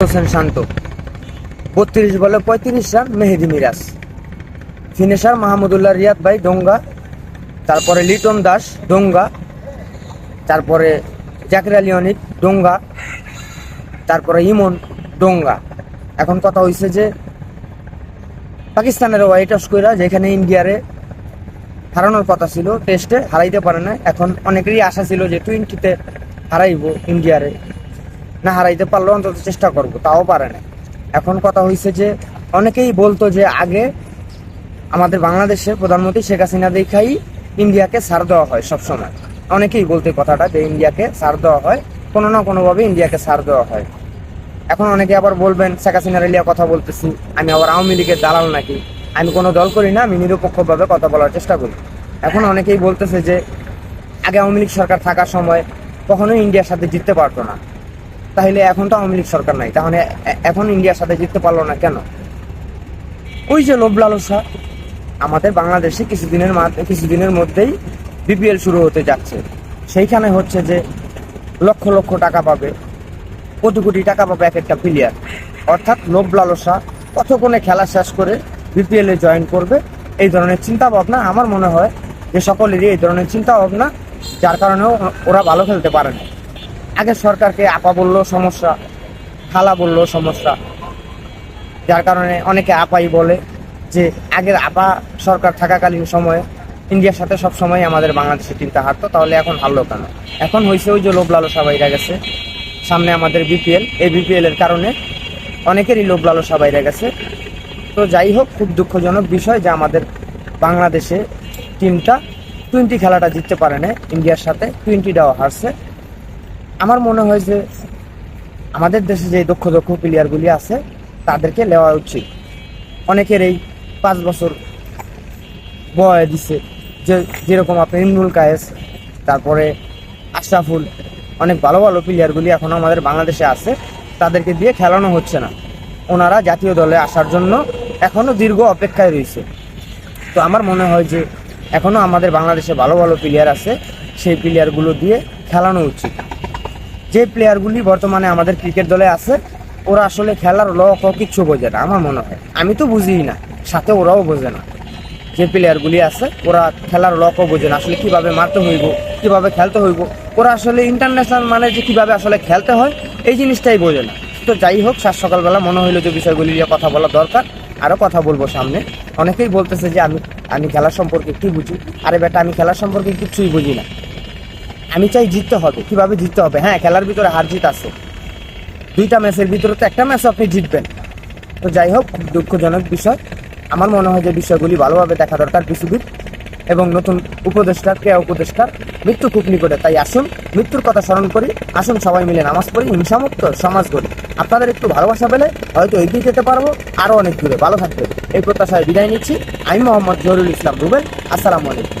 হোসেন শান্ত। বত্রিশ বলে পঁয়ত্রিশ রান মেহেদি মিরাজ। ফিনিশার মাহমুদুল্লাহ রিয়াদ ভাই ডোঙ্গা। তারপরে লিটন দাস ডোঙ্গা। তারপরে জাকির আলী অনিক ডোঙ্গা। তারপরে ইমন ডোঙ্গা। এখন কথা হয়েছে যে, পাকিস্তানের হোয়াইট হাউস কইরা যেখানে ইন্ডিয়ারে হারানোর কথা ছিল টেস্টে হারাইতে পারে না এখন অনেকেরই আশা ছিল যে টোয়েন্টিতে হারাইবো ইন্ডিয়ারে। না হারাইতে পারলেও অন্তত চেষ্টা করব, তাও পারে না। এখন কথা হয়েছে যে, অনেকেই বলতো যে আগে আমাদের বাংলাদেশের প্রধানমন্ত্রী শেখ হাসিনা দেখাই ইন্ডিয়াকে ছাড় দেওয়া হয় সবসময়। অনেকেই বলতে কথাটা যে ইন্ডিয়াকে ছাড় দেওয়া হয়, কোনো না কোনোভাবে ইন্ডিয়াকে ছাড় দেওয়া হয়। এখন অনেকে আবার বলবেন, শেখ হাসিনার এলিয়া কথা বলতেছি, আমি আবার আওয়ামী লীগের দালাল নাকি? আমি কোনো দল করি না, আমি নিরপেক্ষভাবে কথা বলার চেষ্টা করি। এখন অনেকেই বলতেছে যে, আগে আওয়ামী লীগ সরকার থাকার সময় কখনোই ইন্ডিয়ার সাথে জিততে পারতো না। তাহলে এখন তো আওয়ামী লীগ সরকার নাই। তাহলে এখন ইন্ডিয়ার সাথে জিততে পারল না কেন? ওই যে লোভ লালসা। আমাদের বাংলাদেশে কিছুদিনের কিছুদিনের মধ্যেই বিপিএল শুরু হতে যাচ্ছে। সেইখানে হচ্ছে যে লক্ষ লক্ষ টাকা পাবে। কোটি কোটি টাকা পাবে এক একটা প্লেয়ার অর্থাৎ লোভ লালসা কতক্ষণে খেলা শেষ করে বিপিএল জয়েন করবে? এই ধরনের চিন্তা ভাবনা আমার মনে হয় যে সকলেরই এই ধরনের চিন্তা ভাবনা যার কারণে ওরা ভালো খেলতে পারে না। আগে সরকারকে আপা বললেও সমস্যা, খালা বললেও সমস্যা। যার কারণে অনেকে আপাই বলে যে, আগের আপা সরকার থাকাকালীন সময়ে ইন্ডিয়ার সাথে সব সময় আমাদের বাংলাদেশের টিমটা হারতো, তাহলে এখন হারলো কেন? এখন হয়েছে ওই যে লোভ লালসা বাইরে গেছে। সামনে আমাদের বিপিএল, এই বিপিএল এর কারণে অনেকেরই লোভ লালসা বাইরে গেছে। তো যাই হোক, খুব দুঃখজনক বিষয় যে আমাদের বাংলাদেশে টিমটা টোয়েন্টি খেলাটা জিততে পারে না ইন্ডিয়ার সাথে টোয়েন্টিটাও হারছে। আমার মনে হয় যে আমাদের দেশে যে দক্ষ দক্ষ প্লেয়ারগুলি আছে, তাদেরকে নেওয়া উচিত। অনেকের এই পাঁচ বছর বয় দিছে যে যেরকম আপনি ইমরুল কায়েস, তারপরে আশরাফুল, অনেক ভালো ভালো প্লেয়ারগুলি এখনও আমাদের বাংলাদেশে আছে, তাদেরকে দিয়ে খেলানো হচ্ছে না। ওনারা জাতীয় দলে আসার জন্য এখনও দীর্ঘ অপেক্ষায় রয়েছে। তো আমার মনে হয় যে এখনও আমাদের বাংলাদেশে ভালো ভালো প্লেয়ার আছে, সেই প্লেয়ারগুলো দিয়ে খেলানো উচিত। যে প্লেয়ারগুলি বর্তমানে আমাদের ক্রিকেট দলে আছে, ওরা আসলে খেলার ল কিচ্ছু বোঝে না, আমার মনে হয়। আমি তো বুঝিই না, সাথে ওরাও বোঝে না। যে প্লেয়ারগুলি আছে, ওরা খেলার ল ক বোঝে না, আসলে কীভাবে মারতে হইব, কীভাবে খেলতে হইব। ওরা আসলে ইন্টারন্যাশনাল মানে যে কীভাবে আসলে খেলতে হয়, এই জিনিসটাই বোঝে না। তো যাই হোক, সাত সকালবেলা মনে হইল যে বিষয়গুলি নিয়ে কথা বলা দরকার আরও কথা বলব সামনে। অনেকেই বলতেছে যে আমি আমি খেলার সম্পর্কে কি বুঝি? আরে বেটা, আমি খেলার সম্পর্কে কিছুই বুঝি না। আমি চাই জিততে হবে। কীভাবে জিততে হবে? হ্যাঁ খেলার ভিতরে হার জিত আছে। দুইটা ম্যাচের ভিতরে তো একটা ম্যাচ আপনি জিতবেন। তো যাই হোক দুঃখজনক বিষয়। আমার মনে হয় যে বিষয়গুলি ভালোভাবে দেখা দরকার বিসিবির এবং নতুন উপদেষ্টার ক্রিয়া উপদেষ্টার মৃত্যু খুব নিকটে। তাই আসুন, মৃত্যুর কথা স্মরণ করি। আসুন, সবাই মিলে নামাজ পড়ি, হিংসামুক্ত সমাজ গড়ি। আপনাদের একটু ভালোবাসা পেলে হয়তো এগিয়ে যেতে পারব আরও অনেক দূরে। ভালো থাকবে এই প্রত্যাশায় বিদায় নিচ্ছি। আমি মোহাম্মদ জহুরুল ইসলাম রুবেল। আসসালামু আলাইকুম।